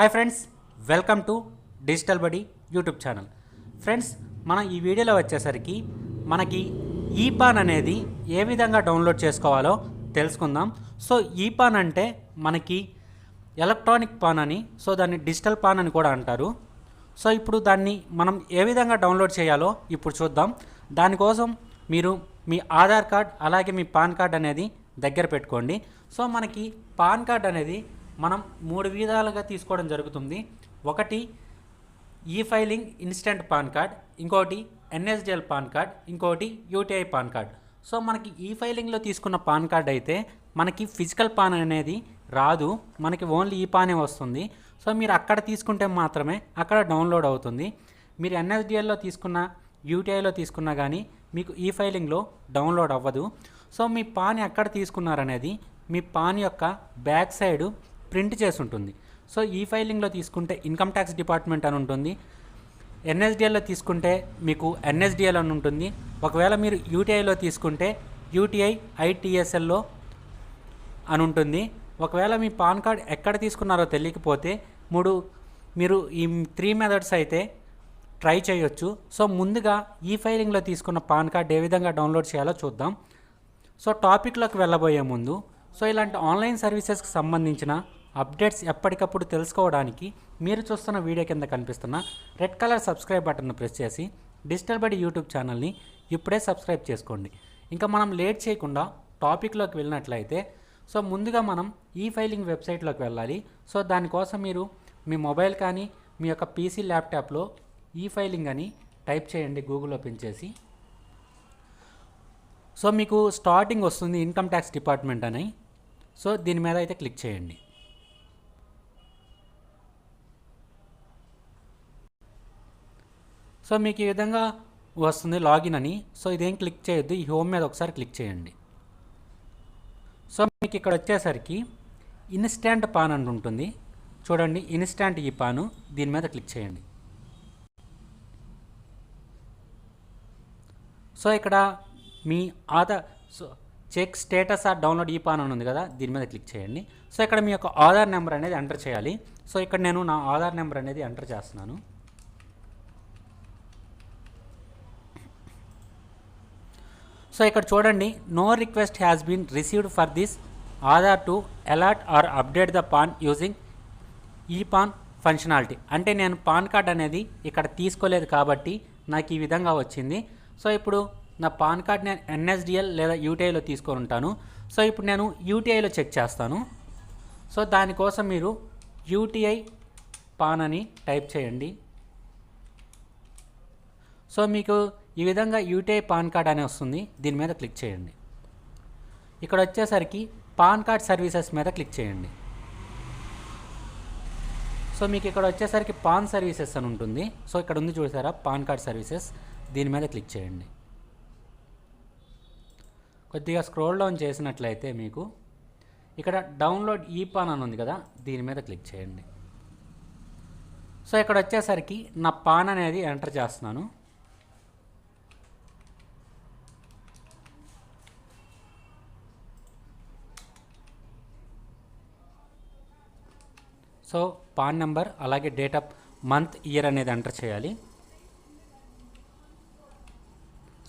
Hi friends welcome to digital బడి YouTube channel. Friends మనం ఈ వీడియోలో వచ్చేసరికి మనకి ఈపాన్ అనేది ఏ విధంగా డౌన్లోడ్ చేసుకోవాలో తెలుసుకుందాం. సో ఈపాన్ అంటే మనకి ఎలక్ట్రానిక్ పాన్ అని సో దాన్ని డిజిటల్ పాన్ అని కూడా అంటారు. సో ఇప్పుడు దాన్ని మనం ఏ విధంగా డౌన్లోడ్ చేయాలో ఇప్పుడు చూద్దాం. దానికోసం మీరు మీ ఆధార్ కార్డ్ అలాగే మీ పాన్ కార్డ్ అనేది దగ్గర పెట్టుకోండి. సో మనకి పాన్ కార్డ్ అనేది మనం మూడు విధాలుగా తీసుకోవడం జరుగుతుంది. ఒకటి e filing instant PAN card ఇంకోటి ఎన్ఎస్డిఎల్ పాన్ కార్డ్ ఇంకోటి యూటీఐ పాన్ కార్డ్. సో మనకి ఈ ఫైలింగ్లో తీసుకున్న పాన్ కార్డ్ అయితే మనకి ఫిజికల్ పాన్ అనేది రాదు. మనకి ఓన్లీ ఈ పానే వస్తుంది. సో మీరు అక్కడ తీసుకుంటే మాత్రమే అక్కడ డౌన్లోడ్ అవుతుంది. మీరు ఎన్ఎస్డిఎల్లో తీసుకున్న యూటీఐలో తీసుకున్నా కానీ మీకు ఈ ఫైలింగ్లో డౌన్లోడ్ అవ్వదు. సో మీ పాన్ ఎక్కడ తీసుకున్నారనేది మీ పాన్ యొక్క బ్యాక్ సైడ్ ప్రింట్ చేసి ఉంటుంది సో ఈ ఫైలింగ్లో తీసుకుంటే ఇన్కమ్ ట్యాక్స్ డిపార్ట్మెంట్ అని ఉంటుంది. ఎన్ఎస్డిఎల్లో తీసుకుంటే మీకు ఎన్ఎస్డిఎల్ అని ఉంటుంది. ఒకవేళ మీరు యూటీఐలో తీసుకుంటే యూటీఐ ఐటీఎస్ఎల్లో అని ఉంటుంది. ఒకవేళ మీ పాన్ కార్డ్ ఎక్కడ తీసుకున్నారో తెలియకపోతే మూడు మీరు ఈ త్రీ మెథడ్స్ అయితే ట్రై చేయొచ్చు. సో ముందుగా ఈ ఫైలింగ్లో తీసుకున్న పాన్ కార్డ్ ఏ విధంగా డౌన్లోడ్ చేయాలో చూద్దాం. సో టాపిక్లోకి వెళ్ళబోయే ముందు సో ఇలాంటి ఆన్లైన్ సర్వీసెస్కి సంబంధించిన అప్డేట్స్ ఎప్పటికప్పుడు తెలుసుకోవడానికి మీరు చూస్తున్న వీడియో కింద కనిపిస్తున్న రెడ్ కలర్ సబ్స్క్రైబ్ బటన్ను ప్రెస్ చేసి డిజిటల్ బడి యూట్యూబ్ ఛానల్ని ఇప్పుడే సబ్స్క్రైబ్ చేసుకోండి. ఇంకా మనం లేట్ చేయకుండా టాపిక్లోకి వెళ్ళినట్లయితే సో ముందుగా మనం ఈ ఫైలింగ్ వెబ్సైట్లోకి వెళ్ళాలి. సో దానికోసం మీరు మీ మొబైల్ కానీ మీ యొక్క పీసీ ల్యాప్టాప్లో ఈ ఫైలింగ్ అని టైప్ చేయండి గూగుల్ ఓపెన్ చేసి. సో మీకు స్టార్టింగ్ వస్తుంది ఇన్కమ్ ట్యాక్స్ డిపార్ట్మెంట్ అని. సో దీని మీద అయితే క్లిక్ చేయండి. సో మీకు ఈ విధంగా వస్తుంది లాగిన్ అని. సో ఇదేం క్లిక్ చేయొద్దు. ఈ హోమ్ మీద ఒకసారి క్లిక్ చేయండి. సో మీకు ఇక్కడ వచ్చేసరికి ఇన్స్టాంట్ పాన్ అని ఉంటుంది. చూడండి ఇన్స్టాంట్ ఈ పాను. దీని మీద క్లిక్ చేయండి. సో ఇక్కడ మీ Aadhaar so check status or download e PAN అని ఉంది కదా దీని మీద క్లిక్ చేయండి. సో ఇక్కడ మీ యొక్క ఆధార్ నెంబర్ అనేది ఎంటర్ చేయాలి. సో ఇక్కడ నేను నా ఆధార్ నెంబర్ అనేది ఎంటర్ చేస్తున్నాను. సో ఇక్కడ చూడండి no request has been received for this Aadhaar to alert or update the PAN using e PAN functionality అంటే నేను పాన్ కార్డ్ అనేది ఇక్కడ తీసుకోలేదు కాబట్టి నాకు ఈ విధంగా వచ్చింది. సో ఇప్పుడు నా పాన్ కార్డ్ నేను ఎన్ఎస్డిఎల్ లేదా యూటీఐలో తీసుకొని ఉంటాను. సో ఇప్పుడు నేను యూటీఐలో చెక్ చేస్తాను. సో దానికోసం మీరు యూటీఐ పాన్ అని టైప్ చేయండి. సో మీకు ఈ విధంగా యూటీఐ పాన్ కార్డ్ అని వస్తుంది. దీని మీద క్లిక్ చేయండి. ఇక్కడ వచ్చేసరికి పాన్ కార్డ్ సర్వీసెస్ మీద క్లిక్ చేయండి. సో మీకు ఇక్కడ వచ్చేసరికి పాన్ సర్వీసెస్ అని ఉంటుంది. సో ఇక్కడ ఉంది చూసారా? PAN card services. దీని మీద క్లిక్ చేయండి. కొద్దిగా స్క్రోల్ డౌన్ చేసినట్లయితే మీకు ఇక్కడ డౌన్లోడ్ ఈ పాన్ అని ఉంది కదా దీని మీద క్లిక్ చేయండి. సో ఇక్కడ వచ్చేసరికి నా పాన్ అనేది ఎంటర్ చేస్తున్నాను. సో పాన్ నెంబర్ అలాగే డేట్ ఆఫ్ మంత్ ఇయర్ అనేది ఎంటర్ చేయాలి.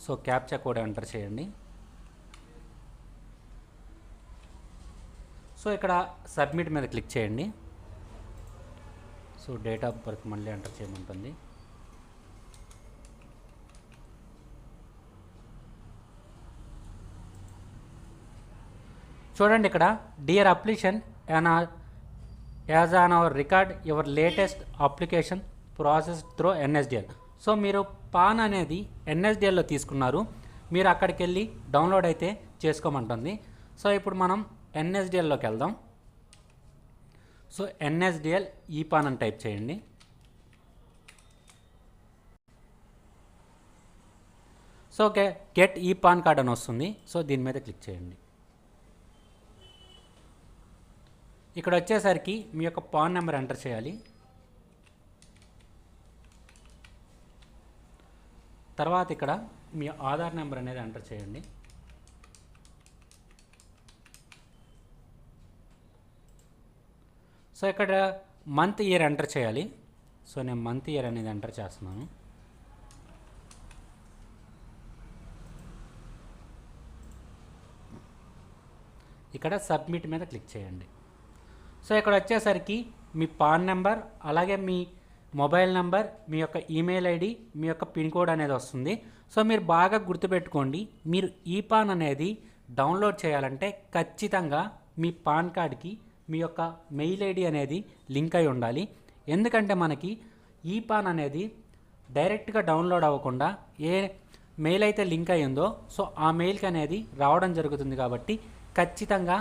సో క్యాప్చా కోడ్ ఎంటర్ చేయండి. సో ఇక్కడ సబ్మిట్ మీద క్లిక్ చేయండి. సో డేట్ ఆఫ్ బర్త్ మళ్ళీ ఎంటర్ చేయమంటుంది. చూడండి ఇక్కడ dear application and as on our record your latest application process through NSDL. So మీరు పాన్ అనేది ఎన్ఎస్డిఎల్లో తీసుకున్నారు. మీరు అక్కడికి వెళ్ళి డౌన్లోడ్ అయితే చేసుకోమంటుంది. సో ఇప్పుడు మనం ఎన్ఎస్డిఎల్లోకి వెళ్దాం. సో ఎన్ఎస్డిఎల్ ఈ పాన్ అని టైప్ చేయండి. So okay get e PAN card అని వస్తుంది. సో దీని మీద క్లిక్ చేయండి. ఇక్కడ వచ్చేసరికి మీ యొక్క పాన్ నెంబర్ ఎంటర్ చేయాలి. తర్వాత ఇక్కడ మీ ఆధార్ నెంబర్ అనేది ఎంటర్ చేయండి. సో ఇక్కడ మంత్ ఇయర్ ఎంటర్ చేయాలి. సో నేను మంత్ ఇయర్ అనేది ఎంటర్ చేస్తున్నాను. ఇక్కడ సబ్మిట్ మీద క్లిక్ చేయండి. సో ఇక్కడ వచ్చేసరికి మీ పాన్ నెంబర్ అలాగే మీ మొబైల్ నెంబర్ మీ యొక్క ఈమెయిల్ ఐడి మీ యొక్క పిన్ కోడ్ అనేది వస్తుంది. సో మీరు బాగా గుర్తుపెట్టుకోండి మీరు ఈ పాన్ అనేది డౌన్లోడ్ చేయాలంటే ఖచ్చితంగా మీ పాన్ కార్డ్కి మీ యొక్క మెయిల్ ఐడి అనేది లింక్ అయి ఉండాలి. ఎందుకంటే మనకి ఈ పాన్ అనేది డైరెక్ట్గా డౌన్లోడ్ అవ్వకుండా ఏ మెయిల్ అయితే లింక్ అయ్యిందో సో ఆ మెయిల్కి అనేది రావడం జరుగుతుంది కాబట్టి ఖచ్చితంగా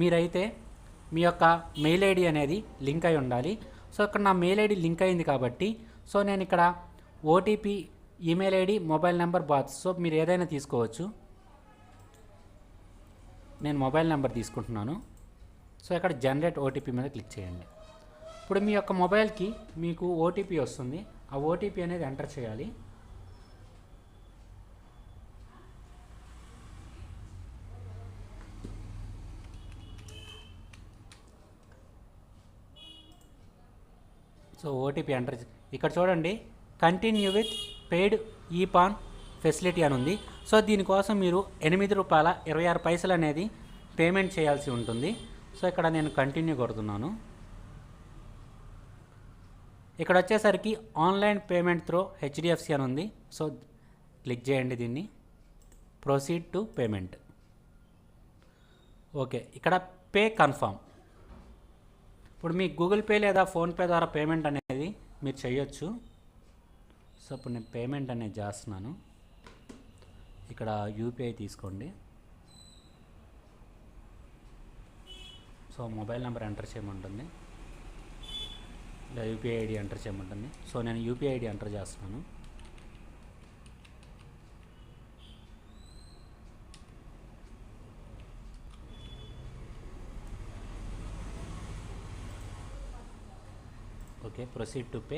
మీరైతే మీ యొక్క మెయిల్ ఐడి అనేది లింక్ అయి ఉండాలి. సో ఇక్కడ నా మెయిల్ ఐడి లింక్ అయింది కాబట్టి సో నేను ఇక్కడ OTP email ID mobile number both. So మీరు ఏదైనా తీసుకోవచ్చు. నేను మొబైల్ నెంబర్ తీసుకుంటున్నాను. సో ఇక్కడ జనరేట్ ఓటీపీ మీద క్లిక్ చేయండి. ఇప్పుడు మీ యొక్క మొబైల్కి మీకు ఓటీపీ వస్తుంది. ఆ ఓటీపీ అనేది ఎంటర్ చేయాలి. సో ఓటీపీ ఎంటర్ ఇక్కడ చూడండి continue with paid e PAN facility అని ఉంది. సో దీనికోసం మీరు ఎనిమిది రూపాయల ఇరవై ఆరు పైసలు అనేది పేమెంట్ చేయాల్సి ఉంటుంది. సో ఇక్కడ నేను కంటిన్యూ కొడుతున్నాను. ఇక్కడ వచ్చేసరికి ఆన్లైన్ పేమెంట్ త్రో హెచ్డిఎఫ్సి అని ఉంది. సో క్లిక్ చేయండి దీన్ని. ప్రొసీడ్ టు పేమెంట్ ఓకే ఇక్కడ పే కన్ఫర్మ్ ఇప్పుడు మీ గూగుల్ పే లేదా ఫోన్పే ద్వారా పేమెంట్ అనేది మీరు చేయొచ్చు. సో ఇప్పుడు నేను పేమెంట్ అనేది చేస్తున్నాను. ఇక్కడ యూపీఐ తీసుకోండి. సో మొబైల్ నెంబర్ ఎంటర్ చేయమంటుంది. లేదా యూపీఐ ఐడి ఎంటర్ చేయమంటుంది. సో నేను యూపీఐ ఐడి ఎంటర్ చేస్తున్నాను. ఓకే ప్రొసీడ్ టు పే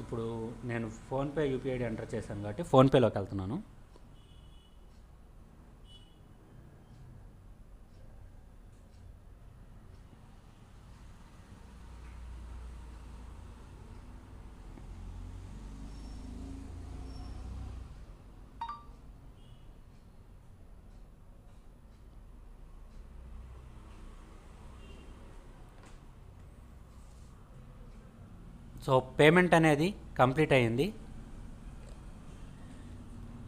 ఇప్పుడు నేను ఫోన్పే యూపీఐడి ఎంటర్ చేశాను కాబట్టి ఫోన్పేలోకి వెళ్తున్నాను. సో పేమెంట్ అనేది కంప్లీట్ అయ్యింది.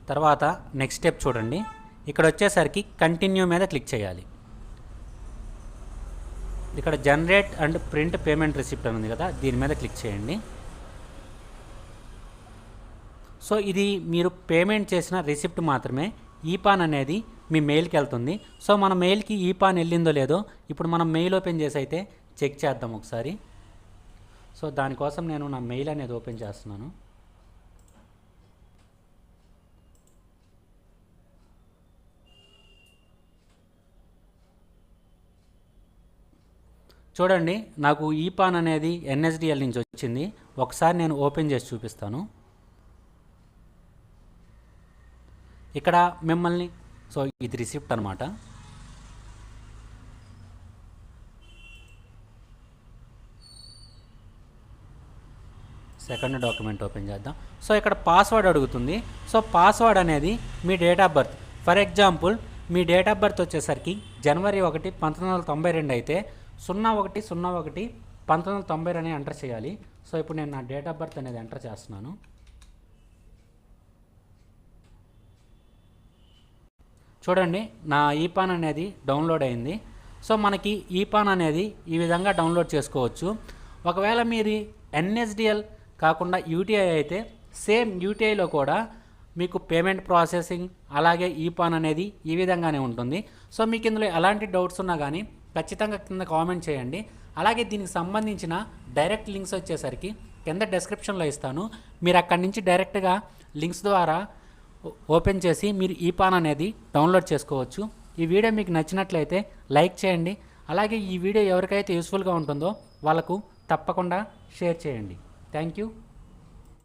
తర్వాత నెక్స్ట్ స్టెప్ చూడండి. ఇక్కడ వచ్చేసరికి కంటిన్యూ మీద క్లిక్ చేయాలి. ఇక్కడ generate and print payment receipt అని ఉంది కదా దీని మీద క్లిక్ చేయండి. సో ఇది మీరు పేమెంట్ చేసిన రిసిప్ట్ మాత్రమే. ఈపాన్ అనేది మీ మెయిల్కి వెళ్తుంది. సో మన మెయిల్కి ఈపాన్ వెళ్ళిందో లేదో ఇప్పుడు మనం మెయిల్ ఓపెన్ చేసి అయితే చెక్ చేద్దాం ఒకసారి. సో దానికోసం నేను నా మెయిల్ అనేది ఓపెన్ చేస్తున్నాను. చూడండి నాకు ఈపాన్ అనేది ఎన్ఎస్డిఎల్ నుంచి వచ్చింది. ఒకసారి నేను ఓపెన్ చేసి చూపిస్తాను. ఇక్కడ మిమ్మల్ని సో ఇది రిసిప్ట్ అనమాట సెకండ్ డాక్యుమెంట్ ఓపెన్ చేద్దాం. సో ఇక్కడ పాస్వర్డ్ అడుగుతుంది. సో పాస్వర్డ్ అనేది మీ date of birth. For example me date of birth వచ్చేసరికి జనవరి ఒకటి పంతొమ్మిది వందల తొంభై రెండు అయితే సున్నా ఒకటి సున్నా ఒకటి పంతొమ్మిది వందల తొంభై రెండు ఎంటర్ చేయాలి. సో ఇప్పుడు నేను నా డేట్ ఆఫ్ బర్త్ అనేది ఎంటర్ చేస్తున్నాను. చూడండి నా ఈపాన్ అనేది డౌన్లోడ్ అయింది. సో మనకి ఈపాన్ అనేది ఈ విధంగా డౌన్లోడ్ చేసుకోవచ్చు. ఒకవేళ మీరు ఎన్ఎస్డిఎల్ కాకుండా యూటీఐ అయితే సేమ్ యూటీఐలో కూడా మీకు పేమెంట్ ప్రాసెసింగ్ అలాగే ఈపాన్ అనేది ఈ విధంగానే ఉంటుంది. సో మీకు ఇందులో ఎలాంటి డౌట్స్ ఉన్నా కానీ ఖచ్చితంగా కింద కామెంట్ చేయండి. అలాగే దీనికి సంబంధించిన డైరెక్ట్ లింక్స్ వచ్చేసరికి కింద డెస్క్రిప్షన్లో ఇస్తాను. మీరు అక్కడి నుంచి డైరెక్ట్గా లింక్స్ ద్వారా ఓపెన్ చేసి మీరు ఈపాన్ అనేది డౌన్లోడ్ చేసుకోవచ్చు. ఈ వీడియో మీకు నచ్చినట్లయితే లైక్ చేయండి. అలాగే ఈ వీడియో ఎవరికైతే యూస్ఫుల్గా ఉంటుందో వాళ్ళకు తప్పకుండా షేర్ చేయండి. Thank you.